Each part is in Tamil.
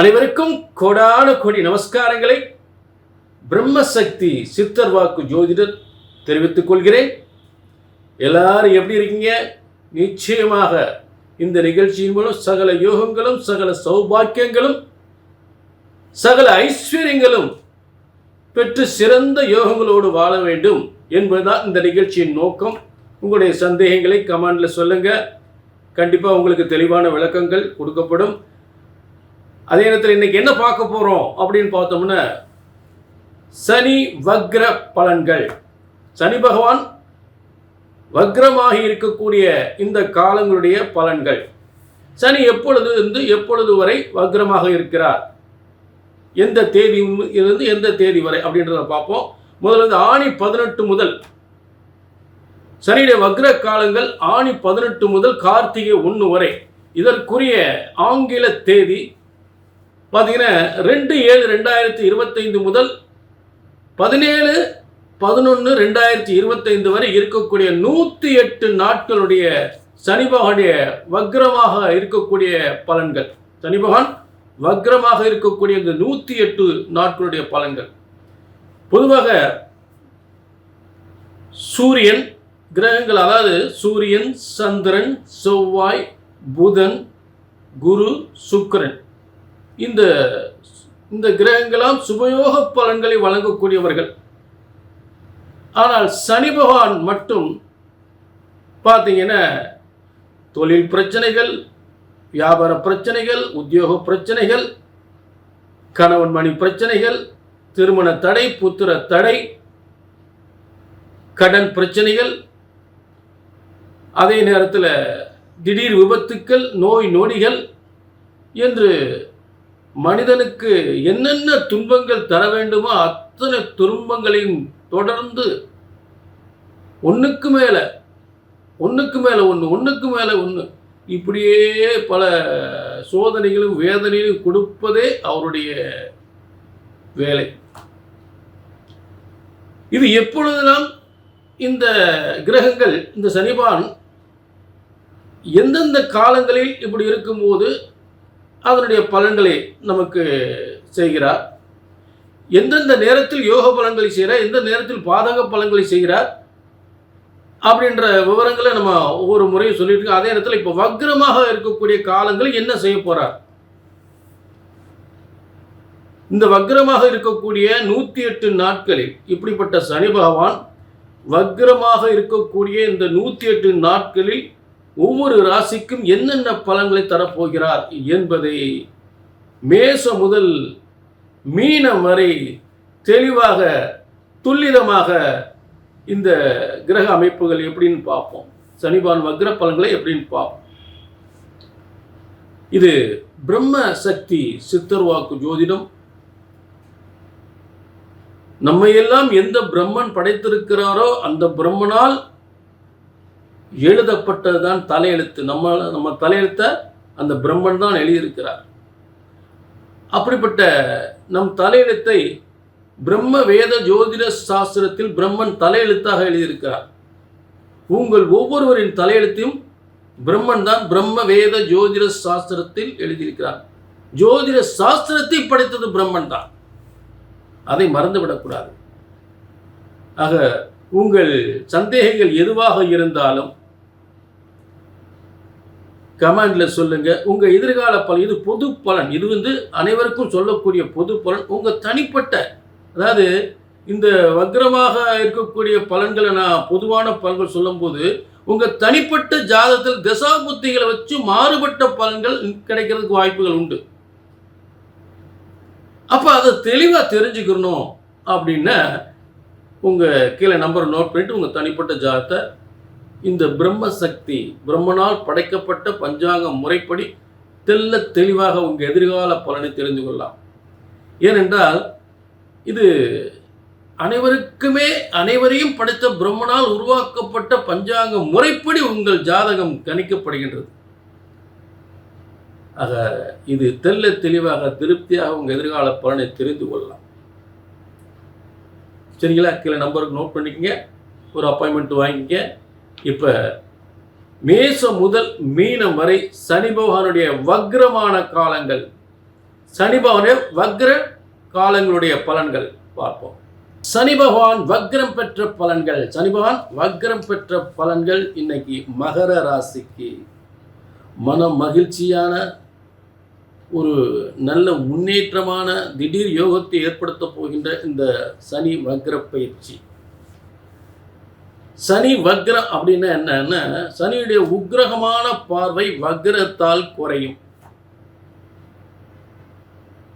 அனைவருக்கும் கோடான கோடி நமஸ்காரங்களை பிரம்மசக்தி சித்தர் வாக்கு ஜோதிடர் தெரிவித்துக் கொள்கிறேன். எல்லாரும் எப்படி இருக்கீங்க? நிச்சயமாக இந்த நிகழ்ச்சியின் மூலம் சகல யோகங்களும் சகல சௌபாக்கியங்களும் சகல ஐஸ்வர்யங்களும் பெற்று சிறந்த யோகங்களோடு வாழ வேண்டும் என்பதுதான் இந்த நிகழ்ச்சியின் நோக்கம். உங்களுடைய சந்தேகங்களை கமெண்டில் சொல்லுங்க. கண்டிப்பாக உங்களுக்கு தெளிவான விளக்கங்கள் கொடுக்கப்படும். அதே நேரத்தில் இன்னைக்கு என்ன பார்க்க போகிறோம் அப்படின்னு பார்த்தோம்னா சனி வக்ர பலன்கள். சனி பகவான் வக்ரமாக இருக்கக்கூடிய இந்த காலங்களுடைய பலன்கள். சனி எப்பொழுது இருந்து எப்பொழுது வரை வக்ரமாக இருக்கிறார்? எந்த தேதி இருந்து எந்த தேதி வரை அப்படின்றத பார்ப்போம். முதல்ல வந்து ஆணி பதினெட்டு முதல். சனியுடைய வக்ர காலங்கள் ஆணி பதினெட்டு முதல் கார்த்திகை ஒன்று வரை. இதற்குரிய ஆங்கில தேதி பார்த்தீங்கன்னா ரெண்டு ஏழு ரெண்டாயிரத்தி இருபத்தைந்து முதல் பதினேழு பதினொன்று ரெண்டாயிரத்தி இருபத்தைந்து வரை இருக்கக்கூடிய நூற்றி எட்டு நாட்களுடைய சனி பகவானுடைய வக்ரமாக இருக்கக்கூடிய பலன்கள். சனி பகவான் வக்ரமாக இருக்கக்கூடிய இந்த நூற்றி எட்டு நாட்களுடைய பலன்கள். பொதுவாக சூரியன் கிரகங்கள் அதாவது சூரியன் சந்திரன் செவ்வாய் புதன் குரு சுக்கிரன் இந்த இந்த கிரகங்களாம் சுபயோக பலன்களை வழங்கக்கூடியவர்கள். ஆனால் சனி பகவான் மட்டும் பார்த்தீங்கன்னா தொழில் பிரச்சனைகள் வியாபார பிரச்சனைகள் உத்தியோக பிரச்சனைகள் கணவன் மணி பிரச்சனைகள் திருமண தடை புத்திர தடை கடன் பிரச்சனைகள் அதே நேரத்தில் திடீர் விபத்துக்கள் நோய் நொடிகள் என்று மனிதனுக்கு என்னென்ன துன்பங்கள் தர வேண்டுமோ அத்தனை துன்பங்களையும் தொடர்ந்து ஒன்றுக்கு மேலே ஒன்றுக்கு மேலே ஒன்று ஒன்றுக்கு மேலே ஒன்று இப்படியே பல சோதனைகளும் வேதனையும் கொடுப்பதே அவருடைய வேலை. இது எப்பொழுதெல்லாம் இந்த கிரகங்கள் இந்த சனிபான் எந்தெந்த காலங்களில் இப்படி இருக்கும்போது அதனுடைய பலன்களை நமக்கு செய்கிறார். எந்தெந்த நேரத்தில் யோக பலன்களை செய்கிறார் எந்த நேரத்தில் பாதக பலன்களை செய்கிறார் அப்படின்ற விவரங்களை நம்ம ஒவ்வொரு முறையும் சொல்லிட்டு இருக்கோம். அதே நேரத்தில் இப்போ வக்ரமாக இருக்கக்கூடிய காலங்களில் என்ன செய்ய போகிறார் இந்த வக்ரமாக இருக்கக்கூடிய நூற்றி எட்டு நாட்களில் இப்படிப்பட்ட சனி பகவான் வக்ரமாக இருக்கக்கூடிய இந்த நூற்றி எட்டு நாட்களில் ஒவ்வொரு ராசிக்கும் என்னென்ன பலன்களை தரப்போகிறார் என்பதை மேச முதல் மீனம் வரை தெளிவாக துல்லிதமாக இந்த கிரக அமைப்புகள் எப்படின்னு பார்ப்போம். சனிபான் வக்ர பலன்களை எப்படின்னு பார்ப்போம். இது பிரம்ம சக்தி சித்தர் வாக்கு ஜோதிடம். நம்மையெல்லாம் எந்த பிரம்மன் படைத்திருக்கிறாரோ அந்த பிரம்மனால் எழுதப்பட்டது தான் தலையெழுத்து. நம்ம நம்ம தலையெழுத்தை அந்த பிரம்மன் தான் எழுதியிருக்கிறார். அப்படிப்பட்ட நம் தலையெழுத்தை பிரம்ம வேத ஜோதிட சாஸ்திரத்தில் பிரம்மன் தலையெழுத்தாக எழுதியிருக்கிறார். உங்கள் ஒவ்வொருவரின் தலையெழுத்தையும் பிரம்மன் தான் பிரம்ம வேத ஜோதிட சாஸ்திரத்தில் எழுதியிருக்கிறார். ஜோதிட சாஸ்திரத்தை படைத்தது பிரம்மன் தான். அதை மறந்துவிடக்கூடாது. ஆக உங்கள் சந்தேகங்கள் எதுவாக இருந்தாலும் கமெண்டில் சொல்லுங்கள் உங்கள் எதிர்கால பலன் இது பொது பலன். இது வந்து அனைவருக்கும் சொல்லக்கூடிய பொது பலன். உங்கள் தனிப்பட்ட அதாவது இந்த வக்ரமாக இருக்கக்கூடிய பலன்களை நான் பொதுவான பலன்கள் சொல்லும்போது உங்கள் தனிப்பட்ட ஜாதகத்தில் தசாபுத்திகளை வச்சு மாறுபட்ட பலன்கள் கிடைக்கிறதுக்கு வாய்ப்புகள் உண்டு. அப்போ அதை தெளிவாக தெரிஞ்சுக்கணும் அப்படின்னா உங்கள் கீழே நம்பர் நோட் பண்ணிவிட்டு உங்கள் தனிப்பட்ட ஜாதத்தை இந்த பிரம்ம சக்தி பிரம்மனால் படைக்கப்பட்ட பஞ்சாங்க முறைப்படி தெல்ல தெளிவாக உங்கள் எதிர்கால பலனை தெரிந்து கொள்ளலாம். ஏனென்றால் இது அனைவருக்குமே அனைவரையும் படைத்த பிரம்மனால் உருவாக்கப்பட்ட பஞ்சாங்க முறைப்படி உங்கள் ஜாதகம் கணிக்கப்படுகின்றது. ஆக இது தெல்ல தெளிவாக திருப்தியாக உங்கள் எதிர்கால பலனை தெரிந்து கொள்ளலாம். சரிங்களா? கீழே நம்பருக்கு நோட் பண்ணிக்கங்க. ஒரு அப்பாயின்மெண்ட் வாங்கிக்க இப்போ மேசம் முதல் மீனம் வரை சனி பகவானுடைய வக்ரமான காலங்கள். சனி பகவானுடைய வக்ர காலங்களுடைய பலன்கள் பார்ப்போம். சனி பகவான் வக்ரம் பெற்ற பலன்கள். சனி பகவான் வக்ரம் பெற்ற பலன்கள் இன்னைக்கு மகர ராசிக்கு. மன மகிழ்ச்சியான ஒரு நல்ல முன்னேற்றமான திடீர் யோகத்தை ஏற்படுத்த போகின்ற இந்த சனி வக்ர பயிற்சி. சனி வக்ரம் அப்படின்னா என்னன்னா சனியுடைய உக்கிரகமான பார்வை வக்ரத்தால் குறையும்.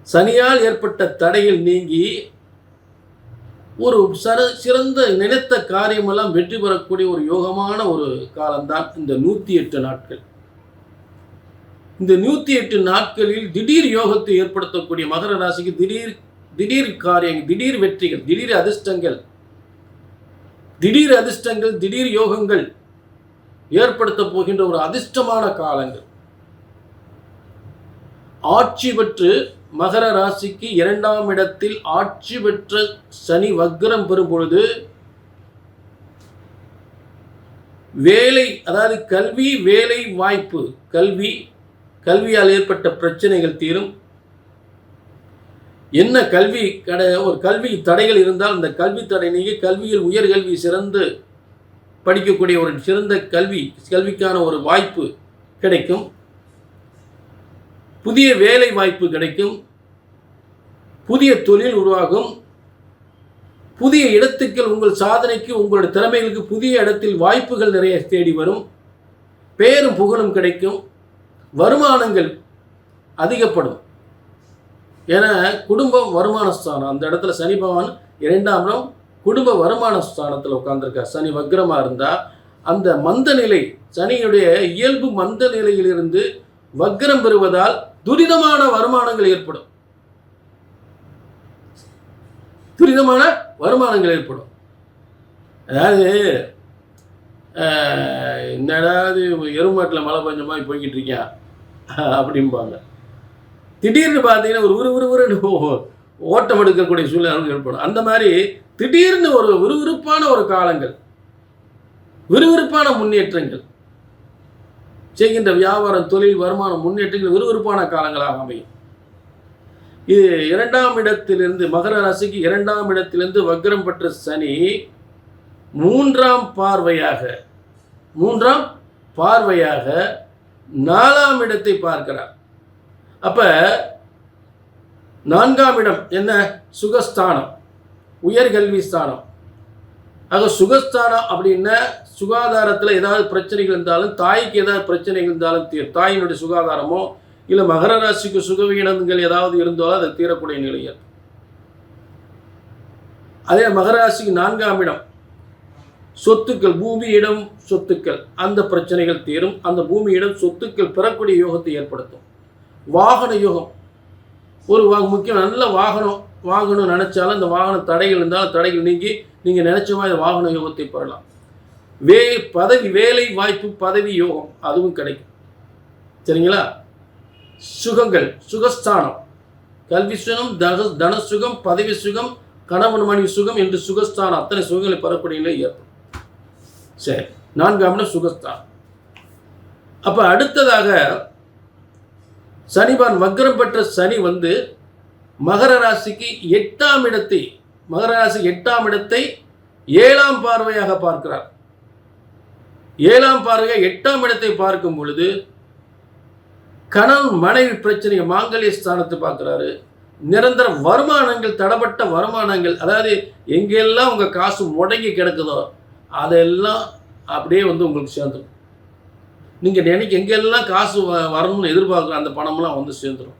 சனியால் ஏற்பட்ட தடையில் நீங்கி ஒரு சர சிறந்த நினைத்த காரியமெல்லாம் வெற்றி பெறக்கூடிய ஒரு யோகமான ஒரு காலம்தான் இந்த நூற்றி எட்டு நாட்கள். இந்த நூற்றி எட்டு நாட்களில் திடீர் யோகத்தை ஏற்படுத்தக்கூடிய மகர ராசிக்கு திடீர் திடீர் காரியங்கள் திடீர் வெற்றிகள் திடீர் அதிர்ஷ்டங்கள் திடீர் அதிர்ஷ்டங்கள் திடீர் யோகங்கள் ஏற்படுத்த போகின்ற ஒரு அதிர்ஷ்டமான காலங்கள். ஆட்சி பெற்று மகர ராசிக்கு இரண்டாம் இடத்தில் ஆட்சி பெற்ற சனி வக்ரம் பெறும் பொழுது வேலை அதாவது கல்வி வேலை வாய்ப்பு கல்வி கல்வியால் ஏற்பட்ட பிரச்சனைகள் தீரும். என்ன கல்வி கடை ஒரு கல்வி தடைகள் இருந்தால் அந்த கல்வி தடை நீங்கி கல்வியில் உயர்கல்வி சிறந்து படிக்கக்கூடிய ஒரு சிறந்த கல்வி கல்விக்கான ஒரு வாய்ப்பு கிடைக்கும். புதிய வேலை வாய்ப்பு கிடைக்கும். புதிய தொழில் உருவாகும். புதிய இடத்துக்கு உங்கள் சாதனைக்கு உங்களுடைய திறமைகளுக்கு புதிய இடத்தில் வாய்ப்புகள் நிறைய தேடி வரும். பேரும் புகழும் கிடைக்கும். வருமானங்கள் அதிகப்படும். ஏன்னா குடும்பம் வருமான ஸ்தானம் அந்த இடத்துல சனி பகவான் இரண்டாம் இடம் குடும்ப வருமான ஸ்தானத்தில் உட்காந்துருக்கார் சனி வக்ரமாக இருந்தால் அந்த மந்த நிலை சனியுடைய இயல்பு மந்த நிலையிலிருந்து வக்ரம் பெறுவதால் துரிதமான வருமானங்கள் ஏற்படும். துரிதமான வருமானங்கள் ஏற்படும். அதாவது என்னடாது எருமாட்டில் மழை பஞ்சமாக போய்கிட்டு இருக்கியா? அப்படிம்பாங்க. திடீர்னு பார்த்தீங்கன்னா ஒரு விறுவிறுவிறுன்னு ஓ- ஓட்டம் எடுக்கக்கூடிய சூழ்நிலை ஏற்படும். அந்த மாதிரி திடீர்னு ஒரு விறுவிறுப்பான ஒரு காலங்கள் விறுவிறுப்பான முன்னேற்றங்கள் செய்கின்ற வியாபாரம் தொழில் வருமானம் முன்னேற்றங்கள் விறுவிறுப்பான காலங்களாக அமையும். இது இரண்டாம் இடத்திலிருந்து மகர ராசிக்கு இரண்டாம் இடத்திலிருந்து வக்ரம் பெற்ற சனி மூன்றாம் பார்வையாக மூன்றாம் பார்வையாக நாலாம் இடத்தை பார்க்கிறார். அப்ப நான்காம் இடம் என்ன? சுகஸ்தானம். உயர்கல்வி ஸ்தானம். ஆக சுகஸ்தானம் அப்படின்னா சுகாதாரத்தில் ஏதாவது பிரச்சனைகள் இருந்தாலும் தாய்க்கு ஏதாவது பிரச்சனைகள் இருந்தாலும் தீர் தாயினுடைய சுகாதாரமோ இல்லை மகர ராசிக்கு சுகவீனங்கள் ஏதாவது இருந்தாலும் அது தீரக்கூடிய நிலையில் அதே மகர ராசிக்கு நான்காம் இடம். சொத்துக்கள் பூமி இடம் சொத்துக்கள். அந்த பிரச்சனைகள் தீரும். அந்த பூமியிடம் சொத்துக்கள் பெறக்கூடிய யோகத்தை ஏற்படுத்தும். வாகன யோகம். ஒரு முக்கியம் நல்ல வாகனம் வாங்கணும்னு நினச்சாலும் அந்த வாகன தடைகள் இருந்தாலும் தடைகள் நீங்கி நீங்கள் நினச்ச மாதிரி வாகன யோகத்தை பெறலாம். வே பதவி வேலை வாய்ப்பு பதவி யோகம் அதுவும் கிடைக்கும். சரிங்களா? சுகங்கள் சுகஸ்தானம். கல்வி சுகம் தன தன சுகம் பதவி சுகம் கணவன் மனைவி சுகம் என்று சுகஸ்தானம் அத்தனை சுகங்களை பெறக்கூடிய நிலை ஏற்படும். சரி நான்காம் சுகஸ்தானம். அப்போ அடுத்ததாக சனிபான் வக்ரம் பெற்ற சனி வந்து மகர ராசிக்கு எட்டாம் இடத்தை மகர ராசி எட்டாம் இடத்தை ஏழாம் பார்வையாக பார்க்கிறார். ஏழாம் பார்வையாக எட்டாம் இடத்தை பார்க்கும் பொழுது கணவன் மனைவி பிரச்சனை மாங்கல்ய ஸ்தானத்தை பார்க்குறாரு. நிரந்தர வருமானங்கள் தடப்பட்ட வருமானங்கள் அதாவது எங்கெல்லாம் உங்கள் காசு முடங்கி கிடக்குதோ அதெல்லாம் அப்படியே வந்து உங்களுக்கு சேர்ந்துடும் நீங்கள் நினைக்க எங்கெல்லாம் காசு வ- வரணும்னு எதிர்பார்க்குற அந்த பணம்லாம் வந்து சேர்ந்துடும்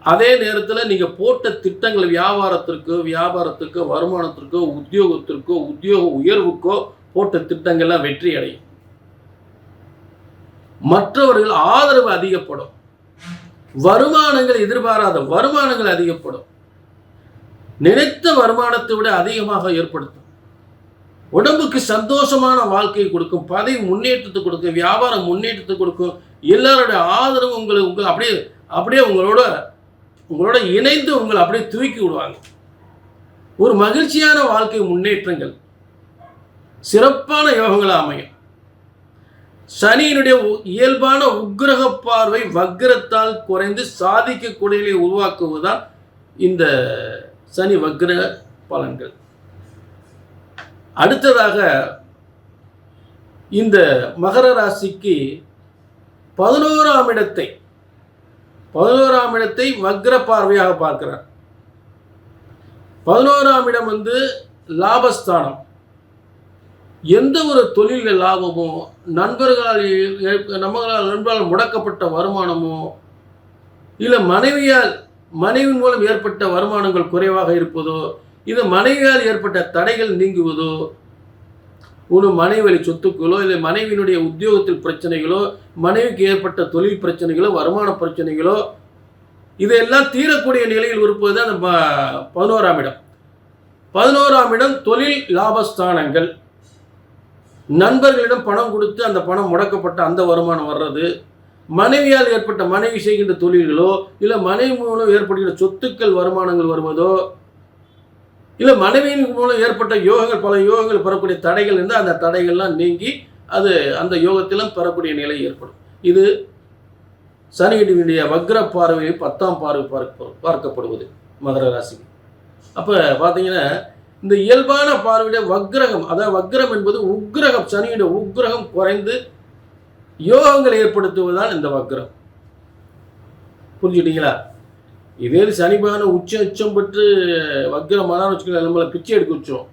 அதே நேரத்தில் நீங்கள் போட்ட திட்டங்கள் வியாபாரத்திற்கோ வியாபாரத்துக்கோ வருமானத்திற்கோ உத்தியோகத்திற்கோ உத்தியோக உயர்வுக்கோ போட்ட திட்டங்கள்லாம் வெற்றி அடையும். மற்றவர்கள் ஆதரவு அதிகப்படும். வருமானங்கள் எதிர்பாராத வருமானங்கள் அதிகப்படும். நினைத்த வருமானத்தை விட அதிகமாக ஏற்படுத்தும். உடம்புக்கு சந்தோஷமான வாழ்க்கையை கொடுக்கும் பதவி முன்னேற்றத்தை கொடுக்கும் வியாபாரம் முன்னேற்றத்தை கொடுக்கும் எல்லாருடைய ஆதரவு உங்களை உங்களை அப்படியே அப்படியே உங்களோட உங்களோட இணைந்து உங்களை அப்படியே தூக்கி விடுவாங்க. ஒரு மகிழ்ச்சியான வாழ்க்கை முன்னேற்றங்கள். சிறப்பான யோகங்களாக அமையும். சனியினுடைய உ- இயல்பான உக்ரக பார்வை வக்கிரத்தால் குறைந்து சாதிக்கக்கூடிய உருவாக்குவதுதான் இந்த சனி வக்ர பலன்கள். அடுத்ததாக இந்த மகர ராசிக்கு பதினோராம் இடத்தை பதினோராம் இடத்தை வக்ர பார்வையாக பார்க்கிறார். பதினோராம் இடம் வந்து லாபஸ்தானம். எந்த ஒரு தொழிலில் லாபமோ நண்பர்களால் நம்மளால் நண்பர்களால் முடக்கப்பட்ட வருமானமோ இல்லை மனைவியால் மனைவி மூலம் ஏற்பட்ட வருமானங்கள் குறைவாக இருப்பதோ இது மனைவியால் ஏற்பட்ட தடைகள் நீங்குவதோ ஒரு மனைவழி சொத்துக்களோ இல்லை மனைவியினுடைய உத்தியோகத்தில் பிரச்சனைகளோ மனைவிக்கு ஏற்பட்ட தொழில் பிரச்சனைகளோ வருமான பிரச்சனைகளோ இதையெல்லாம் தீரக்கூடிய நிலையில் இருப்பது தான் அந்த பதினோராம் இடம். பதினோராம் இடம் தொழில் லாபஸ்தானங்கள். நண்பர்களிடம் பணம் கொடுத்து அந்த பணம் முடக்கப்பட்ட அந்த வருமானம் வர்றது. மனைவியால் ஏற்பட்ட மனைவி செய்கின்ற தொழில்களோ இல்லை மனைவி மூலம் ஏற்படுகின்ற சொத்துக்கள் வருமானங்கள் வருவதோ இல்லை மனைவியின் மூலம் ஏற்பட்ட யோகங்கள் பல யோகங்கள் பெறக்கூடிய தடைகள் இருந்தால் அந்த தடைகள்லாம் நீங்கி அது அந்த யோகத்திலும் பெறக்கூடிய நிலை ஏற்படும். இது சனியினுடைய வக்ர பார்வையை பத்தாம் பார்வை பார்க்க பார்க்கப்படுவது மகர ராசிக்கு. அப்போ பார்த்தீங்கன்னா இந்த இயல்பான பார்வையுடைய வக்ரகம் அதாவது வக்ரம் என்பது உக்ரகம் சனியுடைய உக்ரகம் குறைந்து யோகங்களை ஏற்படுத்துவதுதான் இந்த வக்ரம். புரிஞ்சுட்டீங்களா இதே சனி பகவான் உச்சம் உச்சம் பெற்று வக்ரமான வச்சுக்கலாம் நம்மளை பிச்சை எடுக்க வச்சோம்.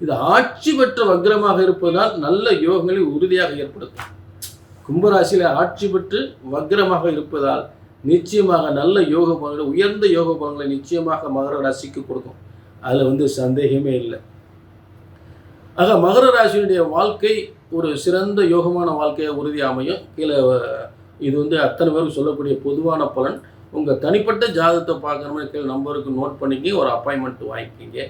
இது ஆட்சி பெற்ற வக்ரமாக இருப்பதால் நல்ல யோகங்களை உறுதியாக ஏற்படுத்தும். கும்பராசியில் ஆட்சி பெற்று வக்ரமாக இருப்பதால் நிச்சயமாக நல்ல யோக பலன்களை உயர்ந்த யோக பலன்களை நிச்சயமாக மகர ராசிக்கு கொடுக்கும். அதில் வந்து சந்தேகமே இல்லை. ஆக மகர ராசியினுடைய வாழ்க்கை ஒரு சிறந்த யோகமான வாழ்க்கையை உறுதி அமையும். கீழே இது வந்து அத்தனை பேரும் சொல்லக்கூடிய பொதுவான பலன். உங்கள் தனிப்பட்ட ஜாதகத்தை பார்க்குற கீழே நம்பருக்கு நோட் பண்ணிக்கி ஒரு அப்பாயின்மெண்ட் வாங்கிக்கிங்க.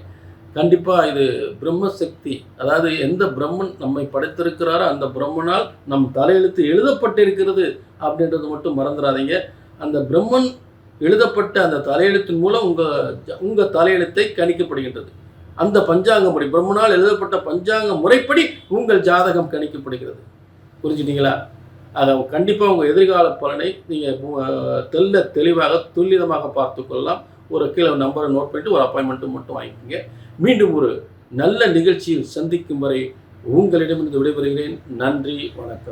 கண்டிப்பாக இது பிரம்மசக்தி அதாவது எந்த பிரம்மன் நம்மை படைத்திருக்கிறாரோ அந்த பிரம்மனால் நம் தலையெழுத்து எழுதப்பட்டிருக்கிறது அப்படின்றது மட்டும் மறந்துடாதீங்க. அந்த பிரம்மன் எழுதப்பட்ட அந்த தலையெழுத்தின் மூலம் உங்கள் உங்கள் தலையெழுத்தை கணிக்கப்படுகின்றது. அந்த பஞ்சாங்கப்படி பிரம்மனால் எழுதப்பட்ட பஞ்சாங்க முறைப்படி உங்கள் ஜாதகம் கணிக்கப்படுகிறது. புரிஞ்சுட்டீங்களா? அதை கண்டிப்பாக உங்கள் எதிர்கால பலனை நீங்கள் தெல்ல தெளிவாக துல்லிதமாக பார்த்துக்கொள்ளலாம் ஒரு கீழே நம்பரை நோட் பண்ணிட்டு ஒரு அப்பாயின்மெண்ட்டு மட்டும் வாங்கிக்கோங்க. மீண்டும் ஒரு நல்ல நிகழ்ச்சியில் சந்திக்கும் வரை உங்களிடமிருந்து விடைபெறுகிறேன். நன்றி வணக்கம்.